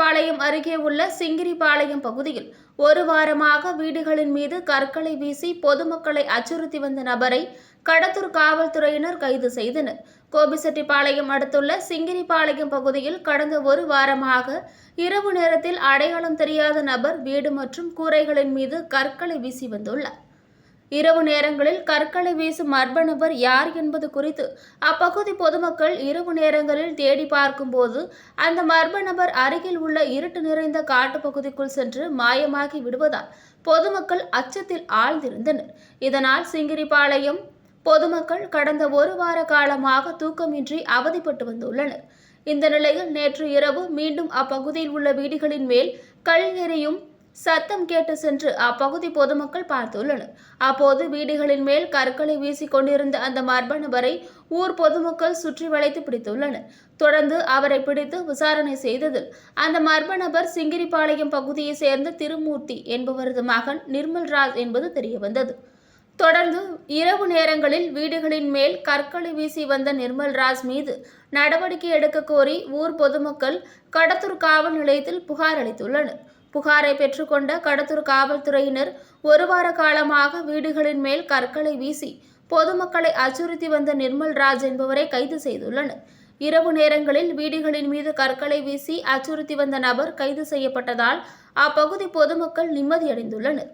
அருகே உள்ள சிங்கிரிபாளையம் பகுதியில் ஒரு வாரமாக வீடுகளின் மீது கற்களை வீசி பொதுமக்களை அச்சுறுத்தி வந்த நபரை கடத்தூர் காவல்துறையினர் கைது செய்தனர். கோபிசெட்டிப்பாளையம் அடுத்துள்ள சிங்கிரிபாளையம் பகுதியில் கடந்த ஒரு வாரமாக இரவு நேரத்தில் அடையாளம் தெரியாத நபர் வீடு மற்றும் கூரைகளின் மீது கற்களை வீசி வந்துள்ளார். இரவு நேரங்களில் கற்களை வீசும் மர்ம நபர் யார் என்பது குறித்து அப்பகுதி பொதுமக்கள் இரவு நேரங்களில் தேடி பார்க்கும்போது அந்த மர்ம நபர் அருகில் உள்ள இருட்டு நிறைந்த காட்டுப்பகுதிக்குள் சென்று மாயமாகி விடுவதால் பொதுமக்கள் அச்சத்தில் ஆழ்ந்திருந்தனர். இதனால் சிங்கிரிபாளையம் பொதுமக்கள் கடந்த ஒரு வார காலமாக தூக்கமின்றி அவதிப்பட்டு வந்துள்ளனர். இந்த நிலையில் நேற்று இரவு மீண்டும் அப்பகுதியில் உள்ள வீடுகளின் மேல் கல் எறியும் சத்தம் கேட்டு சென்று அப்பகுதி பொதுமக்கள் பார்த்துள்ளனர். அப்போது வீடுகளின் மேல் கற்களை வீசிக் கொண்டிருந்த அந்த மர்ம நபரை ஊர் பொதுமக்கள் சுற்றி வளைத்து பிடித்துள்ளனர். தொடர்ந்து அவரை பிடித்து விசாரணை செய்ததில் அந்த மர்ம நபர் சிங்கிரிபாளையம் பகுதியைச் சேர்ந்த திருமூர்த்தி என்பவரது மகன் நிர்மல்ராஜ் என்பது தெரியவந்தது. தொடர்ந்து இரவு நேரங்களில் வீடுகளின் மேல் கற்களை வீசி வந்த நிர்மல்ராஜ் மீது நடவடிக்கை எடுக்க கோரி ஊர் பொதுமக்கள் கடத்தூர் காவல் நிலையத்தில் புகார் அளித்துள்ளனர். புகாரை பெற்றுக்கொண்ட கடத்தூர் காவல்துறையினர் ஒரு வார காலமாக வீடுகளின் மேல் கற்களை வீசி பொதுமக்களை அச்சுறுத்தி வந்த நிர்மல்ராஜ் என்பவரை கைது செய்துள்ளனர். இரவு நேரங்களில் வீடுகளின் மீது கற்களை வீசி அச்சுறுத்தி வந்த நபர் கைது செய்யப்பட்டதால் அப்பகுதி பொதுமக்கள் நிம்மதியடைந்துள்ளனர்.